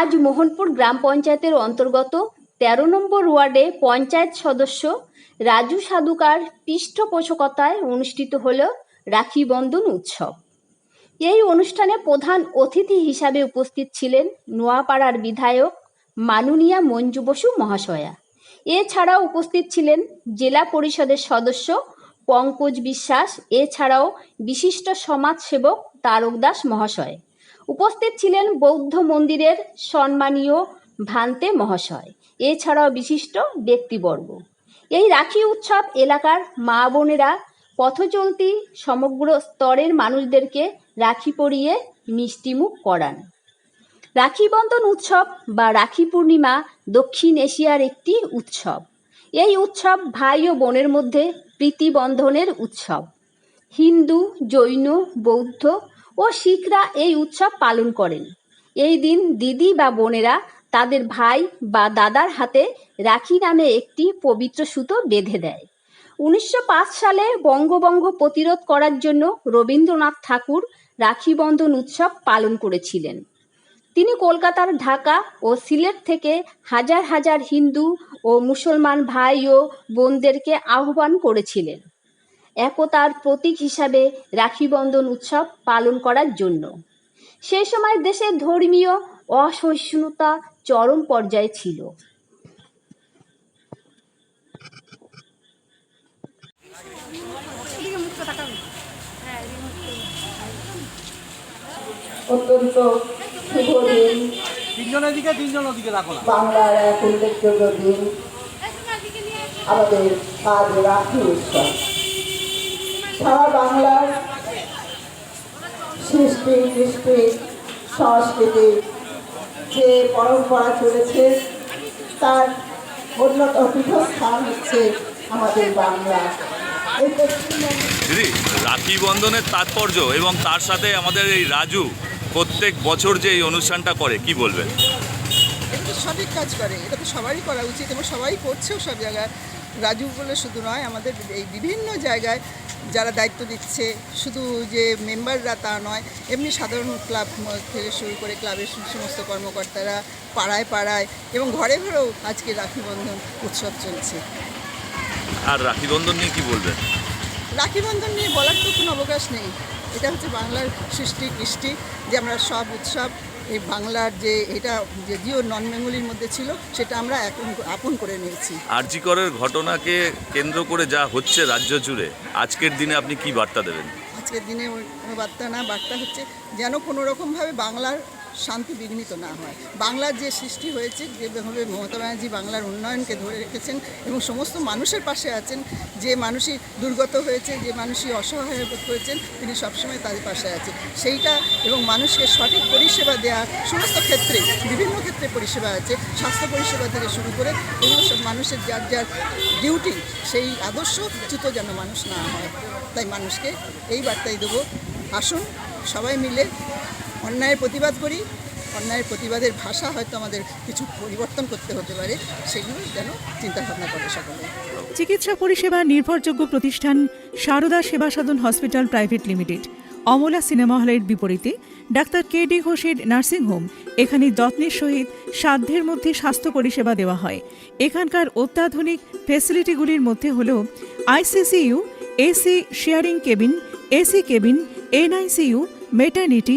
আজ মোহনপুর গ্রাম পঞ্চায়েতের অন্তর্গত তেরো নম্বর ওয়ার্ডে পঞ্চায়েত সদস্য রাজু সাধুকার পৃষ্ঠপোষকতায় অনুষ্ঠিত হল রাখি বন্ধন উৎসব। এই অনুষ্ঠানে প্রধান অতিথি হিসাবে উপস্থিত ছিলেন নোয়াপাড়ার বিধায়ক মাননীয়া মঞ্জু বসু মহাশয়া। এছাড়াও উপস্থিত ছিলেন জেলা পরিষদের সদস্য পঙ্কজ বিশ্বাস। এছাড়াও বিশিষ্ট সমাজসেবক তারক দাস মহাশয়। উপস্থিত ছিলেন বৌদ্ধ মন্দিরের সম্মানীয় ভান্তে মহাশয়, এছাড়াও বিশিষ্ট ব্যক্তিবর্গ। এই রাখি উৎসব এলাকার মা বোনেরা পথচলতি সমগ্র স্তরের মানুষদেরকে রাখি পরিয়ে মিষ্টিমুখ করান। রাখি বন্ধন উৎসব বা রাখি পূর্ণিমা দক্ষিণ এশিয়ার একটি উৎসব। এই উৎসব ভাই ও বোনের মধ্যে প্রীতিবন্ধনের উৎসব। হিন্দু, জৈন, বৌদ্ধ ও শিখরা এই উৎসব পালন করেন। এই দিন দিদি বা বোনেরা তাদের ভাই বা দাদার হাতে রাখি নামে একটি পবিত্র সুতো বেঁধে দেয়। উনিশশো পাঁচ সালে বঙ্গভঙ্গ প্রতিরোধ করার জন্য রবীন্দ্রনাথ ঠাকুর রাখি বন্ধন উৎসব পালন করেছিলেন। তিনি কলকাতার ঢাকা ও সিলেট থেকে হাজার হাজার হিন্দু ও মুসলমান ভাই ও বোনদেরকে আহ্বান করেছিলেন। একতার প্রতীক হিসাবে রাখি বন্ধন উৎসব পালন করার জন্য। সে সময় দেশে ধর্মীয় অসহিষ্ণুতা চরম পর্যায়ে ছিল। অত্যন্ত তিনজনের দিকে তিনজন ওদিকে রাখো বাংলার এক উল্লেখযোগ্য দিন। আমাদের আজ রাখি উৎসব। সারা বাংলার সৃষ্টি কৃষ্টি সংস্কৃতি যে পরম্পরা চলেছে তার অন্যতম পীঠস্থান হচ্ছে আমাদের বাংলা। দিদি রাখি বন্ধনের তাৎপর্য এবং তার সাথে আমাদের এই রাজু প্রত্যেক বছর যে এই অনুষ্ঠানটা করে কি বলবেন? এটা তো সঠিক কাজ করে এটা তো সবারই করা উচিত এবং সবাই করছেও সব জায়গায়। রাজু বলে শুধু নয়, আমাদের এই বিভিন্ন জায়গায় যারা দায়িত্ব দিচ্ছে, শুধু যে মেম্বাররা তা নয়, এমনি সাধারণ ক্লাব থেকে শুরু করে ক্লাবের সমস্ত কর্মকর্তারা পাড়ায় পাড়ায় এবং ঘরে ঘরেও আজকে রাখি বন্ধন উৎসব চলছে। আর রাখি বন্ধন নিয়ে কী বলবেন? রাখি বন্ধন নিয়ে বলার তো কোনো অবকাশ নেই। এটা হচ্ছে বাংলার সৃষ্টি কৃষ্টি যে আমরা সব উৎসব এই বাংলার যে এটা যদিও নন বেঙ্গলির মধ্যে ছিল সেটা আমরা এখন আপন করে নিয়েছি। আরজিকরের ঘটনাকে কেন্দ্র করে যা হচ্ছে রাজ্য জুড়ে আজকের দিনে আপনি কি বার্তা দেবেন? আজকের দিনে কোনো বার্তা না বার্তা হচ্ছে যেন কোনো রকমভাবে বাংলার শান্তি বিঘ্নিত না হয়। বাংলার যে সৃষ্টি হয়েছে যেভাবে মমতা ব্যানার্জি বাংলার উন্নয়নকে ধরে রেখেছেন এবং সমস্ত মানুষের পাশে আছেন, যে মানুষই দুর্গত হয়েছে, যে মানুষই অসহায় বোধ করেছেন, তিনি সবসময় তাদের পাশে আছেন। সেইটা এবং মানুষকে সঠিক পরিষেবা দেওয়া সমস্ত ক্ষেত্রে, বিভিন্ন ক্ষেত্রে পরিষেবা আছে, স্বাস্থ্য পরিষেবা থেকে শুরু করে এগুলো সব মানুষের যার যার ডিউটি সেই আদর্শ চ্যুত যেন মানুষ না হয়। তাই মানুষকে এই বার্তাই দেবো, আসুন সবাই মিলে অন্যায়ের প্রতিবাদ করি, অন্যায়ের প্রতিবাদের ভাষা হয়তো আমাদের কিছু পরিবর্তন করতে হতে পারে, সেগুলো যেন চিন্তাভাবনা করে সকলে। চিকিৎসা পরিষেবা নির্ভরযোগ্য প্রতিষ্ঠান Sarada Seva Sadhan hospital private limited. Amala cinema হলের বিপরীতে ডাক্তার কে ডি ঘোষের নার্সিংহোম এখানে যত্নের সহিত সাধ্যের মধ্যে স্বাস্থ্য পরিষেবা দেওয়া হয়। এখানকার অত্যাধুনিক ফেসিলিটিগুলির মধ্যে হল ICCU AC sharing cabin AC cabin NICU maternity